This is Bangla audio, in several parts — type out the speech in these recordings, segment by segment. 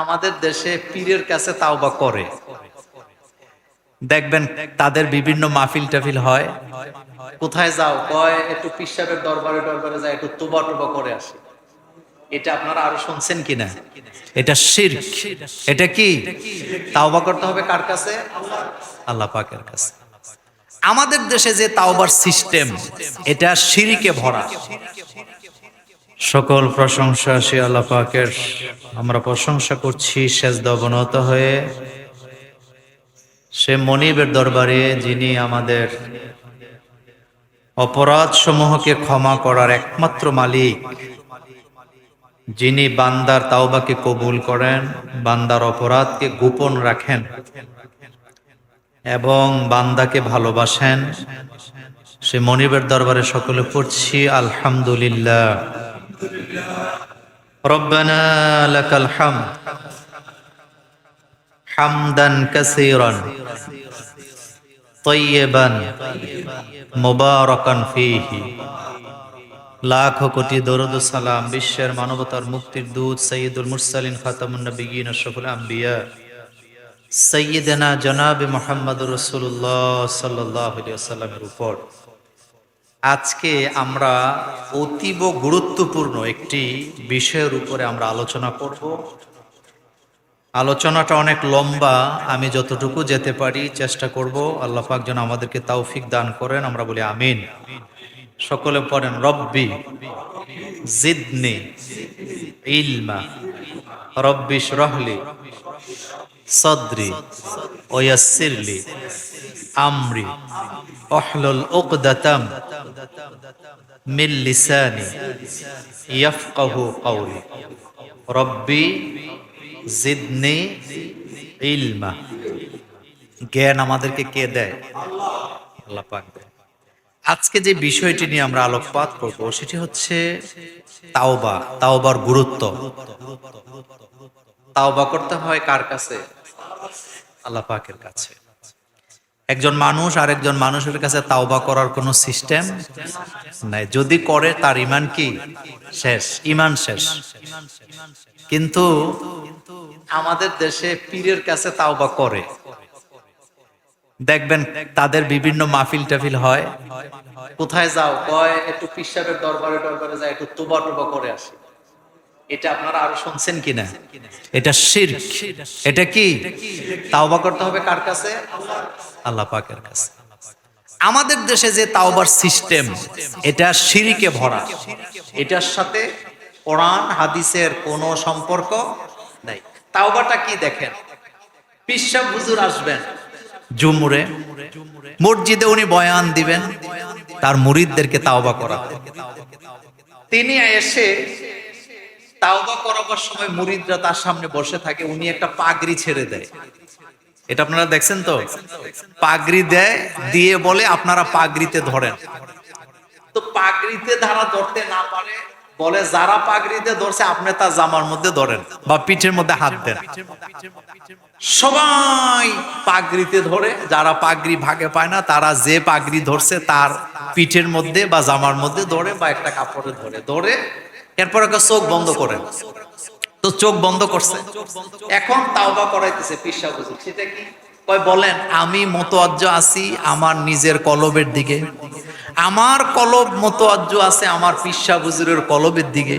আমাদের দেশে পীরের কাছে তাওবা করে। দেখবেন তাদের বিভিন্ন মাহফিল টাফিল হয়। কোথায় যাও, কয়, একটু পিসাবের দরবারে দরবারে যায়, একটু তোবা টোবা করে আসে। এটা আপনারা আরও শুনছেন কিনা? এটা শিরক। এটা কি? তাওবা করতে হবে কার কাছে? আল্লাহ পাকের কাছে। আমাদের দেশে যে তাওবার সিস্টেম, এটা শিরিকে ভরা। সকল প্রশংসা সে আল্লাহ পাকের। আমরা প্রশংসা করছি শেষ দবনত হয়ে। সে মনিবের দরবারে যিনি আমাদের অপরাধ সমূহকে ক্ষমা করার একমাত্র মালিক, যিনি বান্দার তাওবাকে কবুল করেন, বান্দার অপরাধকে গোপন রাখেন এবং বান্দাকে ভালোবাসেন। সে মনিবের দরবারে সকলে পড়ছি, আলহামদুলিল্লাহ। ربنا لك الحمد حمدا كثيرا طيبا মুবারাকান ফিহি লাখ কোটি দরুদ ও সালাম বিশ্বের মানবতার মুক্তির দূত সৈয়দুল মুরসালিন খাতামুন নবিয়িন আশরাফুল আম্বিয়া সৈয়দনা জনাবে মোহাম্মদ রসুল্লাহ সাল্লাহ সাল্লামের উপর আজকে আমরা অতীব গুরুত্বপূর্ণ একটি বিষয়ের উপরে আমরা আলোচনা করব। আলোচনাটা অনেক লম্বা, আমি যতটুকু যেতে পারি চেষ্টা করব। আল্লাহ পাক যেন আমাদেরকে তৌফিক দান করেন, আমরা বলি আমিন। সকলে পড়েন, রব্বি জিদনি ইলমা রব্বিশ রহলি সদরি ওয়াসিরলি আমরি। অহলুল উকদাতাম মিন লিসানি ইয়াফকাহু কওলি। রব্বি জিদনি ইলমা। জ্ঞান আমাদেরকে কে দেয়? আল্লাহ পাক। আজকে যে বিষয়টি নিয়ে আমরা আলোকপাত করব সেটি হচ্ছে তাওবা, তাওবার গুরুত্ব। তাওবা করতে হয় কার কাছে? আল্লাহ পাকের কাছে। একজন মানুষ আর একজন মানুষের কাছে তাওবা করার কোনো সিস্টেম নাই। যদি করে, তার ইমান কি? শেষ, ইমান শেষ। কিন্তু আমাদের দেশে পীরের কাছে তাওবা করে। দেখবেন তাদের বিভিন্ন মাহফিল টাফিল হয়। কোথায় যাও, কয়, একটু পিসাবের দরবারে দরবারে যায়, একটু তোবা টোবা করে আসে। এটা আপনারা আরও শুনছেন কিনা? এটা শির এটা কি? তাওবা করতে হবে কার কাছে? আল্লাহ পাকের কাছে। আমাদের দেশে যে তাওবার সিস্টেম, এটা শিরিকে ভরা। এটার সাথে কোরআন, হাদিসের কোনো সম্পর্ক নাই। তাওবাটা কি দেখেন? পিসাব হুজুর আসবেন জুমুরে। মসজিদে উনি বয়ান দিবেন, তার মুরিদদেরকে তাওবা করা তিনি এসে তাওবা করাবার সময় মুরিদরা তার সামনে বসে থাকে, উনি একটা পাগড়ি ছেড়ে দেয়। এটা আপনারা দেখছেন তো? পাগড়ি দেয়, দিয়ে বলে আপনারা পাগড়িতে ধরেন। তো পাগড়িতে ধারা ধরতে না পারে, বলে যারা পাগড়িতে ধরছে, আপনি তার জামার মধ্যে ধরেন বা পিঠের মধ্যে হাত দেন। সবাই পাগড়িতে ধরে, যারা পাগড়ি ভাগে পায় না, তারা যে পাগড়ি ধরছে, তার পিঠের মধ্যে বা জামার মধ্যে ধরে বা একটা কাপড়ে ধরে। ধরে এরপর চোখ বন্ধ করে তো চোখ বন্ধ করছে। এখন তাওবা করাইতেছে পিসা বুঝুক সেটা কি? বলেন, আমি মতোয়াজ্জ আছি আমার নিজের কলবের দিকে। আমার কলব মতোয়াজ্জ আছে আমার পিসা বুজুরের কলবের দিকে।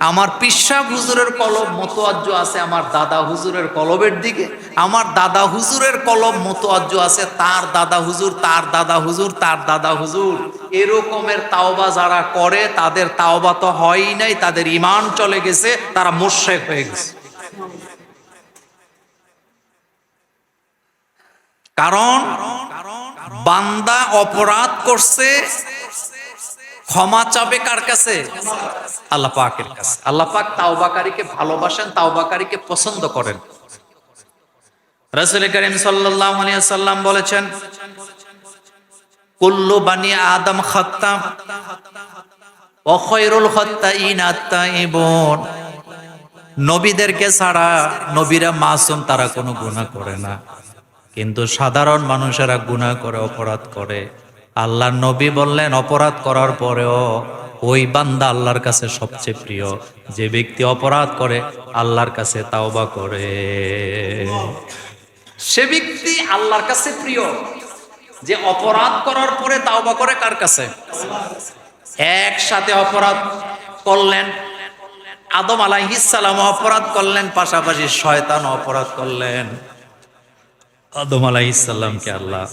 আমার পিসা হুজুরের কলব মতোয়াজ্জ আছে, আমার দাদা হুজুরের কলবের দিকে। আমার দাদা হুজুরের কলব মতোয়াজ্জ আছে, তার দাদা হুজুর, তার দাদা হুজুর, তার দাদা হুজুর। এরকমের তাওবা যারা করে, তাদের তাওবা তো হয়ই নাই, তাদের ইমান চলে গেছে, তারা মোশেক হয়ে গেছে। কারণ বান্দা অপরাধ করছে, ক্ষমা চাবে কার কাছে? আল্লাহ পাকের কাছে। আল্লাহ পাক তাওবাকারীকে ভালোবাসেন, তাওবাকারীকে পছন্দ করেন। করিম সাল্লাম বলেছেন, কুল্লু আদম নবীদেরকে ছাড়া নবীরা মাসুম তারা কোনো গুনাহ করে না। কিন্তু সাধারণ মানুষেরা গুনাহ করে, অপরাধ করে। আল্লাহ নবী বললেন, অপরাধ করার পরেও ওই বান্দা আল্লাহর কাছে সবচেয়ে প্রিয়। যে ব্যক্তি অপরাধ করে, আল্লাহর কাছে তাওবা করে। সে ব্যক্তি আল্লাহর কাছে প্রিয়। যে অপরাধ করার পরে তাওবা করে কার কাছে? একসাথে অপরাধ করলেন। আদম আলাইহিসালাম অপরাধ করলেন, পাশাপাশি শয়তান অপরাধ করলেন। আদম আলাইহিসাল্লামকে আল্লাহ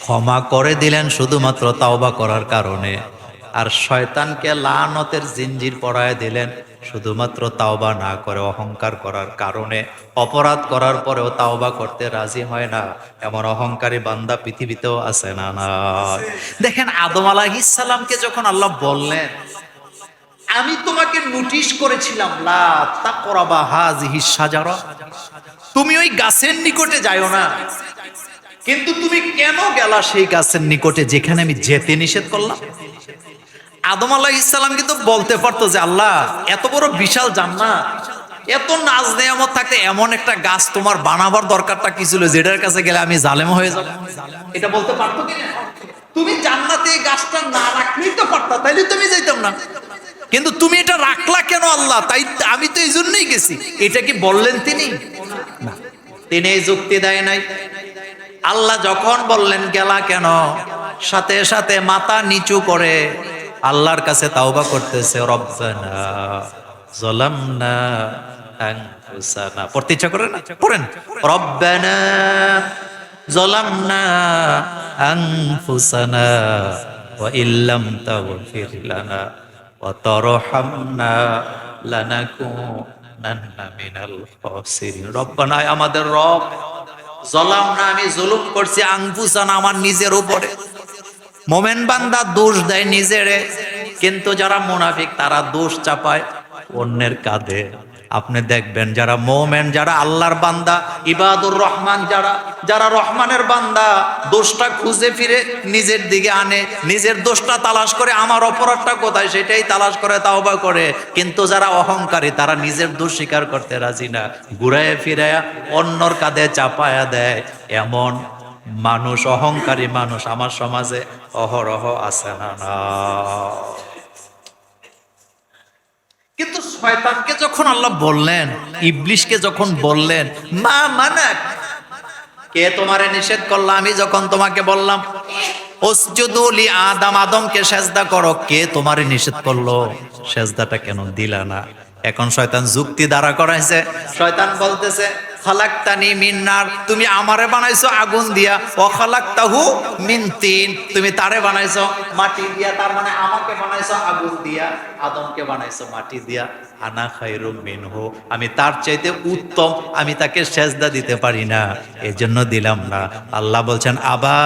ক্ষমা করে দিলেন শুধুমাত্র তাওবা করার কারণে। আর শয়তানকে লানতের জিঞ্জির পরায় দিলেন, শুধুমাত্র তাওবা না করে, অহংকার করার কারণে। অপরাধ করার পরেও তাওবা করতে রাজি হয় না। এমন অহংকারী বান্দা পৃথিবীতেও আছে না না দেখেন, আদম আলাহিসাল্লামকে যখন আল্লাহ বললেন, আমি তোমাকে নোটিশ করেছিলাম, লা তাকরাবা হাযিহি সাজারা তুমি ওই গাছের নিকটে যাও না। কিন্তু তুমি কেন গেলা সেই গাছের নিকটে, যেখানে আমি যেতে নিষেধ করলাম? আদম আল্লাহ ইসলাম কিন্তু বলতে পারতো যে, আল্লাহ, এত বড় বিশাল জান্নাত। এত নাজ নেয়ামত থাকতে এমন একটা গাছ তোমার বানাবার দরকারটা কি ছিল? যেটার কাছে গেলে আমি জালেম হয়ে যাব। এটা বলতে পারতো তুমি জান্নাতে এই গাছটা না রাখলেই তো পারতা, তাইলে তুমি যাইতাম না। কিন্তু তুমি এটা রাখলা কেন আল্লাহ? তাই আমি তো এই জন্যই গেছি। এটা কি বললেন তিনি? তিনি এই যুক্তি দেয় নাই। আল্লাহ যখন বললেন, গেলা কেন? সাথে সাথে মাথা নিচু করে আল্লাহর কাছে তাওবা করতেছে, রব্বানা জলামনা আনফুসানা। পড়তে ইচ্ছা করে না? পড়েন। রব্বানা জলামনা আনফুসানা ওয়া ইল্লাম তাগফির লানা ওয়া তারহামনা মিনাল খাসিরিন। রব্বানা, আমাদের রব জলাম না আমি জুলুম করছি আংফুসানা আমার নিজের উপরে। মোমেন বান্দা দোষ দেয় নিজেরে, কিন্তু যারা মুনাফিক তারা দোষ চাপায় অন্যের কাঁধে। আপনি দেখবেন যারা মোমেন, যারা আল্লাহর বান্দা, ইবাদুর রহমান যারা যারা রহমানের বান্দা, দোষটা খুঁজে ফিরে নিজের দিকে আনে, নিজের দোষটা তালাশ করে আমার অপরাধটা কোথায়, সেটাই তালাশ করে, তাওবা করে। কিন্তু যারা অহংকারী, তারা নিজের দোষ স্বীকার করতে রাজি না। ঘুরায় ফিরায়া অন্যর কাঁধে চাপায়া দেয়। এমন মানুষ, অহংকারী মানুষ, আমার সমাজে অহরহ আছে না না। কিন্তু শয়তানকে যখন আল্লাহ বললেন, ইবলিশকে যখন বললেন, মা, মানাক, কে তোমারে নিষেধ করল? আমি যখন তোমাকে বললাম ওসজুদুলি আদম আদমকে সেজদা করো কে তোমারে নিষেধ করল? সেজদাটা কেন দিলা না? এখন শয়তান যুক্তি দ্বারা করাইছে। শয়তান বলতেছে খালাক্তানি মিন্নার, তুমি আমারে বানাইছো আগুন দিয়া। ও খালাক্তাহু মিন তিন তুমি তারে বানাইছো মাটি দিয়া, তার মানে আমাকে বানাইছো আগুন দিয়া, আদমকে বানাইছো মাটি দিয়া। আনা খাইরু মিনহু। আমি তার চাইতে উত্তম, আমি তাকে সেজদা দিতে পারি না। এজন্য দিলাম না। আল্লাহ বলছেন, আবা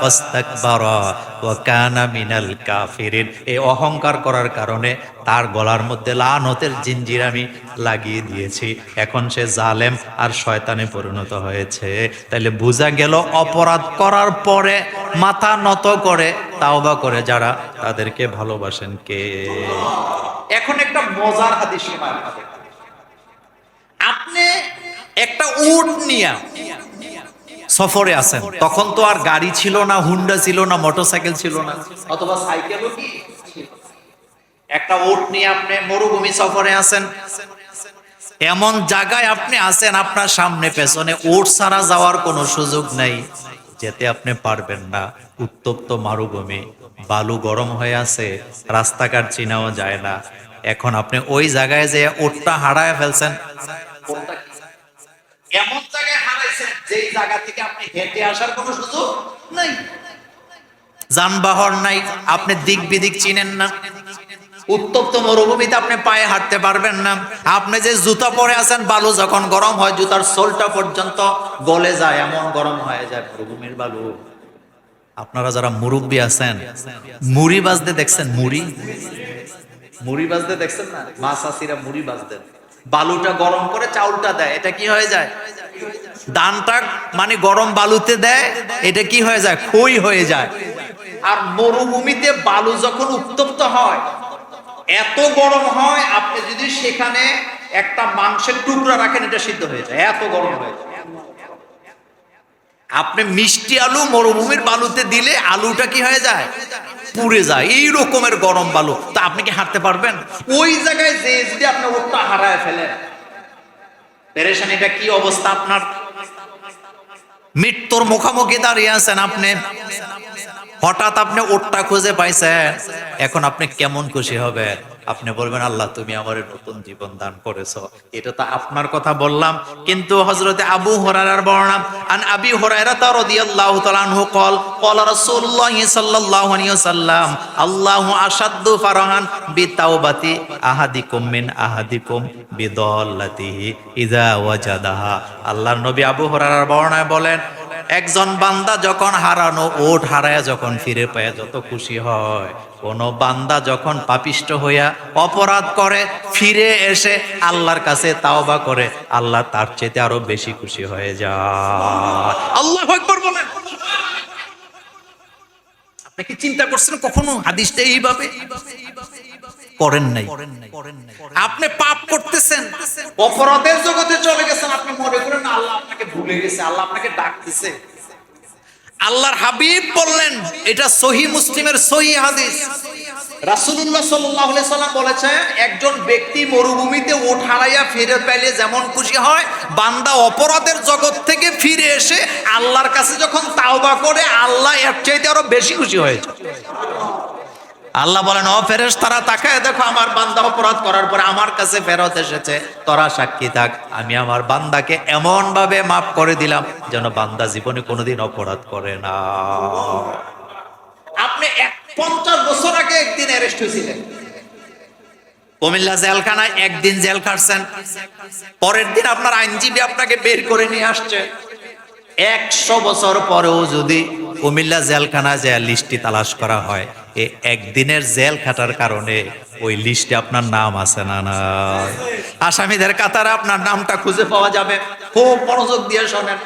ওয়াস্তাকবারা ওয়া কানা মিনাল কাফিরিন। এই অহংকার করার কারণে তার গলার মধ্যে লানতের জিঞ্জির আমি লাগিয়ে দিয়েছি। এখন সে জালেম আর শয়তানে পরিণত হয়েছে। তাইলে বোঝা গেল, অপরাধ করার পরে মাথা নত করে তাওবা করে যারা, তাদেরকে ভালোবাসেন কে? এখন একটা মজার হাদিস আপনি একটা উট নিয়া সফরে আছেন, তখন তো আর গাড়ি ছিল না, হুন্ডা ছিল না, মোটরসাইকেল ছিল না। অথবা সাইকেলও কি একটা উট নিয়ে আপনি মরুভূমি সফরে আছেন। এমন জায়গায় আপনি আছেন, আপনার সামনে, পেছনে উট ছাড়া যাওয়ার কোনো সুযোগ নেই। যেতে আপনি পারবেন না। উত্তপ্ত মরুভূমি, বালু গরম হয়ে আছে, রাস্তাঘাট চিনাও যায় না। এখন আপনি ওই জায়গায় যে উটটা হারায় ফেলছেন। এমন জায়গায় হারাইছেন যেই জায়গা থেকে আপনি হেঁটে আসার কোনো সুযোগ নাই। যানবাহন নাই আপনি দিক বিদিক চিনেন না। উত্তপ্ত মরুভূমিতে আপনি পায়ে হাঁটতে পারবেন না। আপনি যে জুতা পরে আছেন বালু যখন গরম হয় জুতার সোলটা পর্যন্ত গলে যায় এমন গরম হয়ে যায় মরুভূমির বালু। আপনারা যারা মুরব্বী আছেন মুড়ি বাজতে দেখছেন মুড়ি? মুড়ি বাজতে দেখছেন না? মা চাষিরা মুড়ি বাজতেন বালুটা গরম করে চাউলটা দেয়, এটা কি হয়ে যায়? দানটা মানে গরম বালুতে দেয়, এটা কি হয়ে যায়? খই হয়ে যায়। আর মরুভূমিতে বালু যখন উত্তপ্ত হয়, এত গরম হয়, আপনি যদি সেখানে একটা মাংসের টুকরা রাখেন, এটা সিদ্ধ হয়ে যায়, এত গরম হয়ে যায়। আপনি মিষ্টি আলু মরুভূমির বালুতে দিলে আলুটা কি হয়ে যায়? পুড়ে যায়। এই রকমের গরম বালু। তা আপনি কি হাঁটতে পারবেন? ওই জায়গায় যে যদি আপনি ওটা হারায় ফেলেন পেরেশানিটা কি অবস্থা আপনার? মৃত্যুর মুখামুখি দাঁড়িয়ে আছেন আপনি। হঠাৎ আপনি ওটটা খুঁজে পাইছেন। এখন আপনি কেমন খুশি হবে আপনি বলবেন, আল্লাহ, তুমি আমার নতুন জীবন দান করেছ। এটা তো আপনার কথা বললাম। কিন্তু হযরতে আবু হুরায়রার বর্ণনা, আন আবি হুরায়রা রাদিয়াল্লাহু তাআলা আনহু কল কল রাসূলুল্লাহ সাল্লাল্লাহু আলাইহি ওয়াসাল্লাম, আল্লাহু আশাদ্দু ফারহান বিতাওবাতি আহাদিকুম মিন আহাদিকুম বিদাল্লাতিহি ইযা ওয়াজাদাহা। আল্লাহর নবী আবু হুরায়রার বর্ণনায় বলেন একজন বান্দা যখন হারানো ওট হারায় যখন ফিরে পায় যত খুশি হয়। কোন বান্দা যখন পাপিষ্ট হইয়া অপরাধ করে, ফিরে এসে আল্লাহর কাছে তাওবা করে, আল্লাহ তার চেয়ে আরও বেশি খুশি হয়ে যায়। আল্লাহ আপনি কি চিন্তা করছেন কখনো হাদিসটা এইভাবে? করেন নাই। আপনি পাপ করতেছেন। অপরাধের জগতে চলে গেছেন আপনি মনে করেন আল্লাহ আপনাকে ভুলে গেছে আল্লাহ আপনাকে ডাকতেছে। আল্লাহর হাবিব বললেন এটা সহি মুসলিমের সহি হাদিস। রাসূলুল্লাহ সাল্লাল্লাহু আলাইহি সাল্লাম বলেছে একজন ব্যক্তি মরুভূমিতে ওঠ হারাইয়া ফিরে পেলে যেমন খুশি হয় বান্দা অপরাধের জগৎ থেকে ফিরে এসে আল্লাহর কাছে যখন তাওবা করে আল্লাহ এর চাইতে আরও বেশি খুশি হয়েছে। আল্লাহ বলেন, ও ফেরেস তারা তাকায় দেখো আমার বান্দা অপরাধ করার পরে আমার কাছে ফেরত এসেছে। তোরা সাক্ষী থাক, আমি আমার বান্দাকে এমন ভাবে মাফ করে দিলাম যেন বান্দা জীবনে কোনোদিন অপরাধ করে না। আপনি পঞ্চাশ বছর আগে একদিন অ্যারেস্ট হয়েছিলেন। কুমিল্লা জেলখানায় একদিন জেল খাটছেন। পরের দিন আপনার আইনজীবী আপনাকে বের করে নিয়ে আসছে। একশো বছর পরেও যদি কুমিল্লা জেলখানা যে লিস্টটি তালাশ করা হয় একদিনের জেল খাটার কারণে ওই লিস্টে আপনার নাম আছে না না। আসামিদের কাতারে আপনার নামটা খুঁজে পাওয়া যাবে। খুব মনোযোগ দিয়ে শোনেন।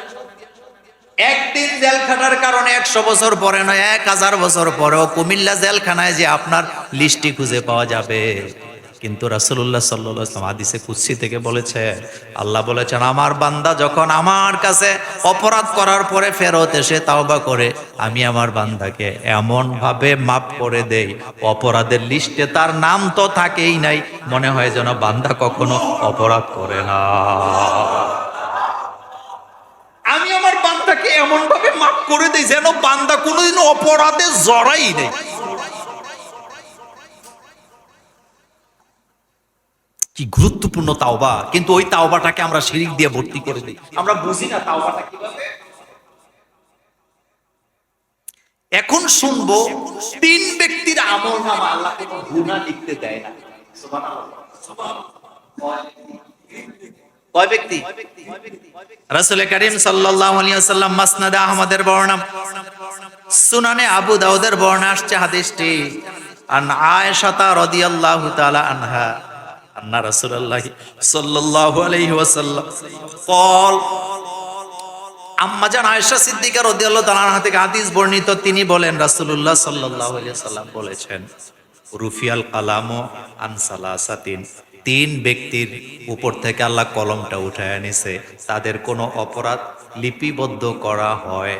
একদিন জেল খাটার কারণে একশো বছর পরে নয়, এক হাজার বছর পরেও কুমিল্লা জেলখানায় যে আপনার লিস্টটি খুঁজে পাওয়া যাবে। কিন্তু রাসুল্লাহ সাল্লাম হাদিসে কুৎসি থেকে বলেছে, আল্লাহ বলেছেন, আমার বান্দা যখন আমার কাছে অপরাধ করার পরে ফেরত এসে তাওবা করে, আমি আমার বান্দাকে এমন ভাবে মাফ করে দেই, অপরাধের লিস্টে তার নাম তো থাকেই নাই, মনে হয় যেন বান্দা কখনো অপরাধ করে না। আমি আমার বান্দাকে এমন ভাবে মাফ করে দিই যেন বান্দা কোনোদিন অপরাধে জড়াই নেই। কি গুরুত্বপূর্ণ তাওবা? কিন্তু ওই তাওবাটাকে আমরা শিরিক দিয়ে ভর্তি করে দিই। আমরা বুঝি না তাওবাটা কীভাবে? এখন শুনব, তিন ব্যক্তির আমল নামা আল্লাহ কোনো গুনাহ লিখতে দেয় না। কয় ব্যক্তি? রাসূল করিম সাল্লাল্লাহু আলাইহি ওয়াসাল্লাম মাসনাদে আহমদের বর্ণনা, সুনানে আবু দাউদের বর্ণনা আসছে হাদিসটি। আন আয়েশা রাদিয়াল্লাহু তাআলা আনহা। আন্না রাসূলুল্লাহ সাল্লাল্লাহু আলাইহি ওয়াসাল্লাম কল আম্মাজান আয়েশা সিদ্দিকা রাদিয়াল্লাহু তাআলার থেকে হাদিস বর্ণিত, তিনি বলেন, রাসূলুল্লাহ সাল্লাল্লাহু আলাইহি সাল্লাম বলেছেন, রুফিয়াল কালামু আন সালাসাতিন তিন ব্যক্তির উপর থেকে আল্লাহ কলমটা উঠায় আনিছে তাদের কোনো অপরাধ লিপিবদ্ধ করা হয়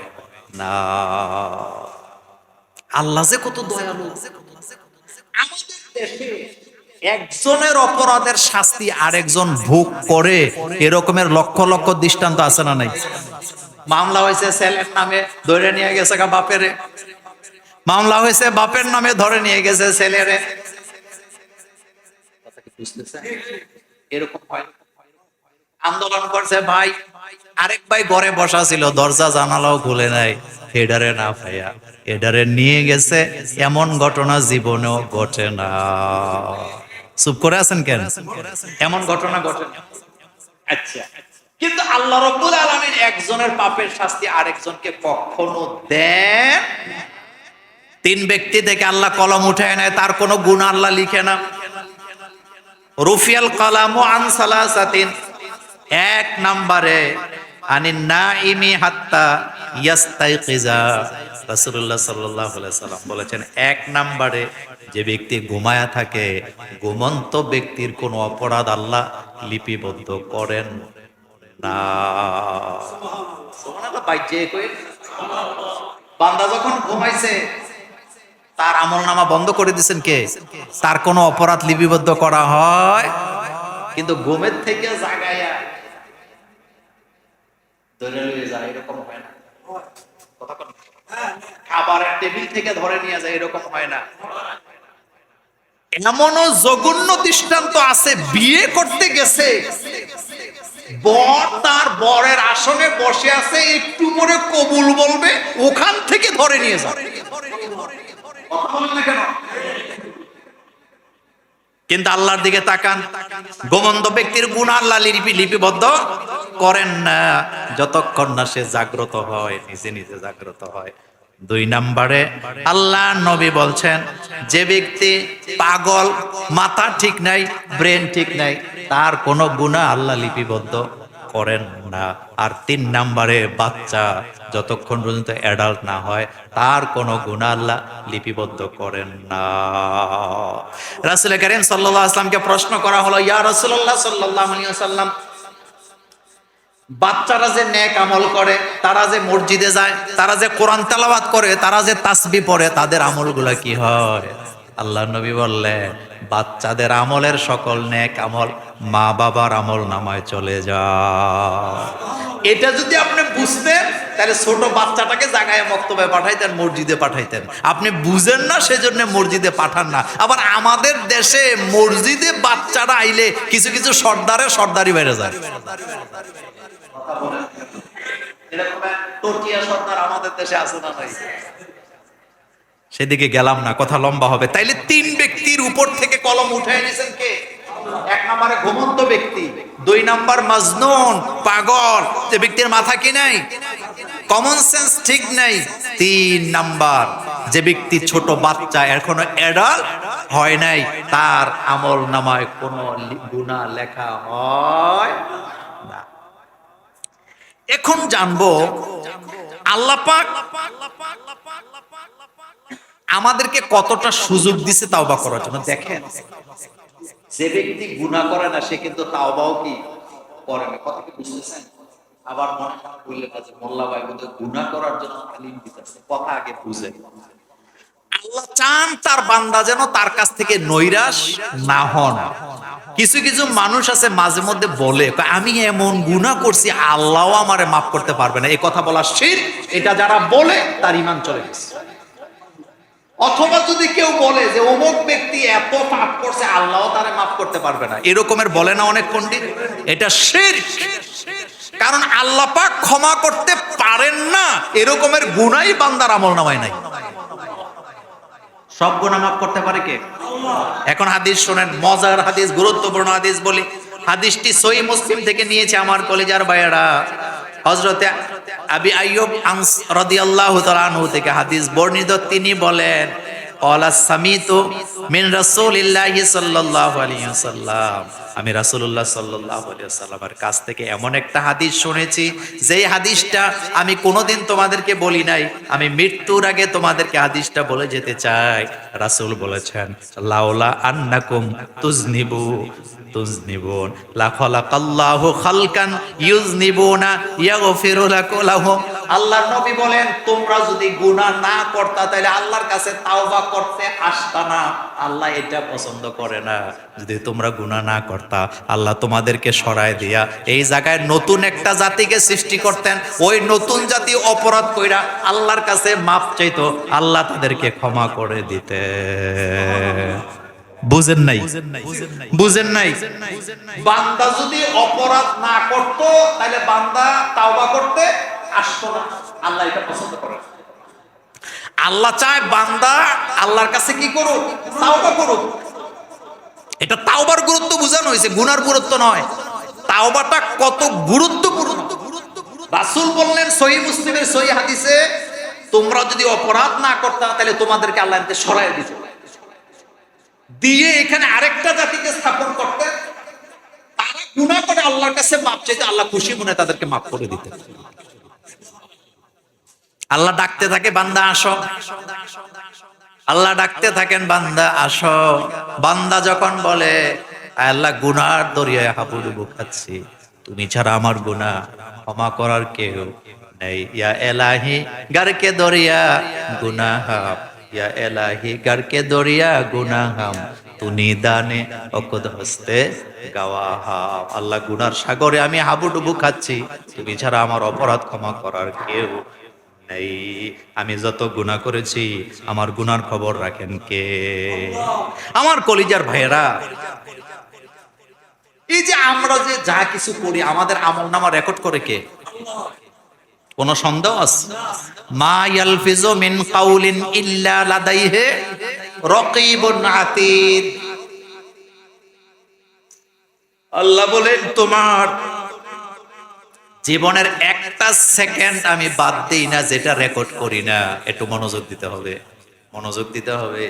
না। আল্লাহ যে কত দয়ালু। আমাদের দেশে একজনের অপরাধের শাস্তি আরেকজন ভোগ করে, এরকমের লক্ষ লক্ষ দৃষ্টান্ত আছে না নাই? মামলা হয়েছে ছেলের নামে, ধরে নিয়ে গেছে গা বাপেরে। মামলা হয়েছে বাপের নামে, ধরে নিয়ে গেছে ছেলেরে। আন্দোলন করছে ভাই, আরেক ভাই ঘরে বসা ছিল, দরজা জানালাও খুলে নাই। এডারে না ভাইয়া, এডারে নিয়ে গেছে, এমন ঘটনা জীবনেও ঘটে না। চুপ করে আছেন কেন? এমন ঘটনা ঘটে। আচ্ছা। কিন্তু আল্লাহ রব্বুল আলমিন একজনের পাপের শাস্তি আরেকজনকে কখনো দেন তিন ব্যক্তি থেকে আল্লাহ কলম উঠায় নেয় তার কোনো গুণ আল্লাহ লিখে না। রুফিয়াল কালাম আন সালাসাতিন। এক নম্বরে আনি নাইমি হাত্তা ইয়াস্তাইকিজা। রাসূলুল্লাহ সাল্লাল্লাহু আলাইহি সাল্লাম বলেছেন, এক নম্বরে যে ব্যক্তি ঘুমায়া থাকে, ঘুমন্ত ব্যক্তির কোনো অপরাধ আল্লাহ লিপিবদ্ধ করেন না। বান্দা যখন ঘুমাইছে, তার আমল নামা বন্ধ করে দিছেন কে তার কোনো অপরাধ লিপিবদ্ধ করা হয় কিন্তু ঘুমের থেকে জাগাইয়া ধরে লয়ে যায়, এরকম হয় না কথা। খাবারের টেবিল থেকে ধরে নিয়ে যায়, এরকম হয় না। এমনও জঘন্য দৃষ্টান্ত আছে, বিয়ে করতে গেছে। বর তার বরের আসনে বসে আছে, একটু পরে কবুল বলবে, ওখান থেকে ধরে নিয়ে যাবে কিন্তু আল্লাহর দিকে তাকান গোমন্দ ব্যক্তির গুণ আল্লাহ লিপি লিপিবদ্ধ করেন না। যতক্ষণ না সে জাগ্রত হয়, নিজে নিজে জাগ্রত হয়। দুই নম্বরে, আল্লাহ নবী বলছেন, যে ব্যক্তি পাগল, মাথা ঠিক নাই, ব্রেন ঠিক নাই, তার কোনো গুণা আল্লাহ লিপিবদ্ধ করেন না। আর তিন নম্বরে, বাচ্চা যতক্ষণ পর্যন্ত অ্যাডাল্ট না হয়, তার কোনো গুণা আল্লাহ লিপিবদ্ধ করেন না। রাসুল করিম সাল্লাহ আসলামকে প্রশ্ন করা হলো, ইয়া রসুল্লাহ সাল্লাহ সাল্লাম বাচ্চারা যে নেক আমল করে, তারা যে মসজিদে যায়, তারা যে কোরআন তালাবাদ করে, তারা যে তাসবি পড়ে, তাদের আমলগুলা কি হয়? আল্লাহ নবী বললেন বাচ্চাদের আমলের সকল নেক আমল মা বাবার আমল নামায় চলে যায় এটা যদি আপনি বুঝতেন, তাহলে ছোট বাচ্চাটাকে জাগায় মক্তবে পাঠাইতেন, মসজিদে পাঠাইতেন। আপনি বুঝেন না, সেজন্য মসজিদে পাঠান না। আবার আমাদের দেশে মসজিদে বাচ্চারা আইলে কিছু কিছু সর্দারের সর্দারি বেড়ে যায়। আমাদের দেশে আছে না নাই? সেদিকে গেলাম না, কথা লম্বা হবে। তাইলে তিন ব্যক্তির উপর থেকে কলম উঠে নিয়েছেন কে? এক নম্বরে ঘুমন্ত ব্যক্তি, দুই নাম্বার মাজনুন, পাগল। যে ব্যক্তির মাথা কি নাই? কমন সেন্স ঠিক নাই। তিন নাম্বার, যে ব্যক্তি ছোট বাচ্চা, এখনও এডাল্ট হয় নাই, তার আমল নামায় কোনো গুণা লেখা হয় না। এখন জানব আল্লাহ পাক আমাদেরকে কতটা সুযোগ দিছে তাওবা করার জন্য? দেখেন। যে ব্যক্তি গুনাহ করে না সে কিন্তু তাওবাও কি করে না? কথা কি বুঝতেছেন? আবার মনে বললেন যে মোল্লা ভাই কিন্তু গুনাহ করার জন্য তালিম দিতেছে। কথা আগে বুঝেন আল্লাহ চান তার বান্দা যেন তার কাছ থেকে নৈরাশ না হন। কিছু কিছু মানুষ আছে মাঝে মধ্যে বলে আমি এমন গুনাহ করছি আল্লাহও আমারে মাফ করতে পারবে না। এই কথা বলা শির এটা যারা বলে তার ইমান চলে গেছে। অথবা যদি কেউ বলে যে অমুক ব্যক্তি এত পাপ করছে, আল্লাহ তারা মাফ করতে পারবে না। এরকমের বলে না অনেক পণ্ডিত। এটা শির। কারণ আল্লাহ পাক ক্ষমা করতে পারেন না, এরকমের গুণাই বান্দার আমল নামায় নাই। সব গুণা মাফ করতে পারে কে? এখন হাদিস শোনেন, মজার হাদিস, গুরুত্বপূর্ণ হাদিস বলি। হাদিসটি সই মুসলিম থেকে নিয়েছে আমার কলেজার ভাইয়েরা। হজরতে আবি আইয়ুব আনস রাদিয়াল্লাহু তাআলা আনহু থেকে হাদিস বর্ণিত তিনি বলেন মিন আমি রাসূলুল্লাহ সাল্লাল্লাহু কাছ থেকে এমন একটা হাদিস শুনেছি, যেই হাদিসটা আমি কোনোদিন তোমাদেরকে বলি নাই, আমি মৃত্যুর আগে তোমাদেরকে হাদিসটা বলে যেতে চাই। রাসূল বলেছেন, লাউলা আন্নাকুম তুজনিবু তুজনিবুন, লা খালাকাল্লাহু খালকান ইউজনিবুনা ইয়াগফিরু লাকুম আল্লাহর নবী বলেন, তোমরা যদি গুনাহ না করতা, তাহলে আল্লাহর কাছে তাওবা করতে আসতা না। আল্লাহ এটা পছন্দ করে না। যদি তোমরা গুনাহ না করতা, আল্লাহ তোমাদেরকে সরায় দিয়া এই জায়গায় নতুন একটা জাতিকে সৃষ্টি করতেন, ওই নতুন জাতি অপরাধ কইরা আল্লাহর কাছে মাপ চাইতো, আল্লাহ তাদেরকে ক্ষমা করে দিতে। বুঝেন নাই? বুঝেন নাই? বান্দা যদি অপরাধ না করত তাহলে বান্দা তাওবা করতে আসতো না। আল্লাহ এটা পছন্দ করে। আল্লাহ চায় বান্দা আল্লাহর কাছে কি করুক? তাওবা করুক। এটা তাওবার গুরুত্ব বোঝানো হয়েছে, গুনার গুরুত্ব নয়। তাওবাটা কত গুরুত্বপূর্ণ। রাসূল বললেন সহি মুসলিমের সহি হাদিসে, তোমরা যদি অপরাধ না করতে, তাহলে তোমাদেরকে আল্লাহ সরাই দিত। দিয়ে এখানে আরেকটা জাতিকে স্থাপন করতে, তারা গুনাহ করে আল্লাহর কাছে মাপ চাইতে আল্লাহ খুশি মনে তাদেরকে মাফ করে দিতে আল্লাহ ডাকতে থাকে, বান্দা আসো। আল্লাহ ডাকতে থাকেন, বান্দা আসো। বান্দা যখন বলে আল্লাহ, গুনার দরিয়ায় হাবুডুবু খাচ্ছি তুমি ছাড়া আমার গুনাহ ক্ষমা করার কেউ নেই। ইয়া এলাহি গারকে দরিয়া? গুনাহাম ইয়া এলাহি গারকে দরিয়া? গুনাহাম তুনি দানে অকদ হস্তে গাওয়া হাম। আল্লাহ, গুনার সাগরে আমি হাবুডুবু খাচ্ছি। তুমি ছাড়া আমার অপরাধ ক্ষমা করার কেউ নেই। আমি যত গুনাহ করেছি, আমার গুনার খবর রাখেন কে? আমার কলিজার ভাইয়েরা, এই যে আমরা যে যা কিছু করি, আমাদের আমল নামা রেকর্ড করে কে? কোন সন্দেহ আছে? মা ইয়ালফিজু মিন কাউলিন ইল্লা লাদাইহি রাকিবুন আতীদ। আল্লাহ বলেন, তোমার জীবনের একটা সেকেন্ড আমি বাদ দিই না, যেটা রেকর্ড করি না। একটু মনোযোগ দিতে হবে। মনোযোগ দিতে হবে।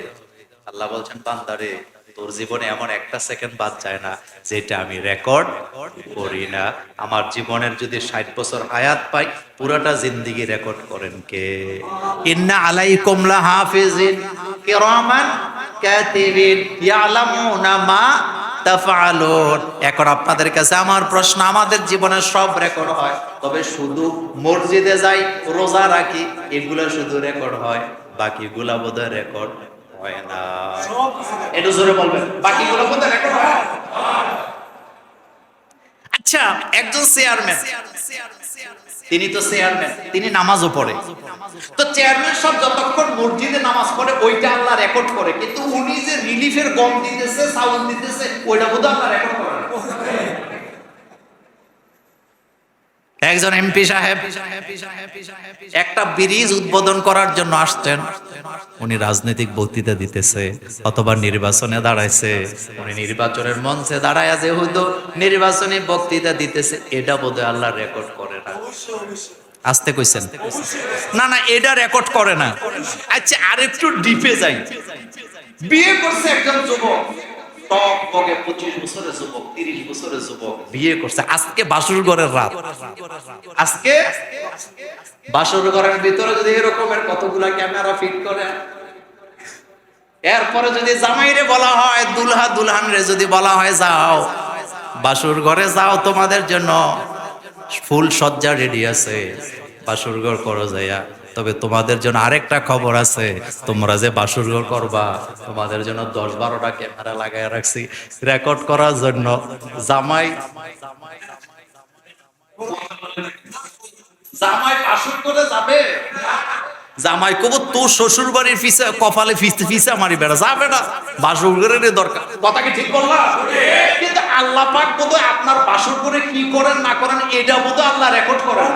আল্লাহ বলছেন বান্দারে তোর জীবনে এমন একটা সেকেন্ড বাদ যায় না, যেটা আমি রেকর্ড করি না। আমার জীবনের যদি ষাট বছর হায়াত পাই, পুরোটা জিন্দিগি রেকর্ড করেন কে? ইন্না আলাইকুম লাহাফিজিন কিরামান কাতিবিন ইয়ালামুনা মা এখন আপনাদের কাছে আমার প্রশ্ন, আমাদের জীবনের সব রেকর্ড হয়, তবে শুধু মসজিদে যাই, রোজা রাখি, এগুলো শুধু রেকর্ড হয়, বাকিগুলা বোধহয় রেকর্ড হয় না। একটু জোরে বলবেন, বাকিগুলো বোধহয় রেকর্ড হয়? আচ্ছা একজন চেয়ারম্যান তিনি তো চেয়ারম্যান তিনি নামাজও পড়ে তো চেয়ারম্যান সব যতক্ষণ মসজিদে নামাজ পড়ে, ওইটা আল্লাহ রেকর্ড করে কিন্তু উনি যে রিলিফের গম দিতেছে সাউন্ড দিতেছে, ওইটা বোধ আল্লাহ রেকর্ড করে। একজন এমপি সাহেব একটা ব্রিজ উদ্বোধন করার জন্য আসছেন। উনি রাজনৈতিক বক্তৃতা দিতেছে অথবা নির্বাচনে দাঁড়াইছে। উনি নির্বাচনের মঞ্চে দাঁড়ায় আছে যেহেতু নির্বাচনী বক্তৃতা দিতেছে এটা বোধহয় আল্লাহ রেকর্ড করে না। আসতে কইছেন। না না এটা রেকর্ড করে না। আচ্ছা আরেকটু ডিপে যাই। বিয়ে করছে একজন যুবক। টক বগে পঁচিশ বছরের যুবক তিরিশ বছরের যুবক। বিয়ে করছে। আজকে বাসুর ঘরের রাত। আজকে? বাসুর ঘরের ভিতরে যদি এরকমের কতগুলা ক্যামেরা ফিট করে? এরপরে যদি জামাইরে বলা হয় দুলহা দুলহান রে যদি বলা হয় যাও। বাসুর ঘরে যাও তোমাদের জন্য। ফুল সজ্জা রেডি আছে। বাসুর ঘর করো যাইয়া। তবে তোমাদের জন্য আরেকটা খবর আছে। তোমরা যে বাসুর করবা, তোমাদের জন্য দশ বারোটা ক্যামেরা লাগাই রাখছি রেকর্ড করার জন্য। জামাই জামাই বাসুর করে যাবে? জামাই কব, তোর শ্বশুর বাড়ির ফিসে কপালে ফিসতে ফিসা মারি বেড়া, যাবে না। বাসুর ঘরের দরকার। কথা কি ঠিক বললাম কিন্তু আল্লাহ পাক বোধহয় আপনার বাসুর করে কি করেন, না করেন, এটা বোধহয় আল্লাহ রেকর্ড করেন।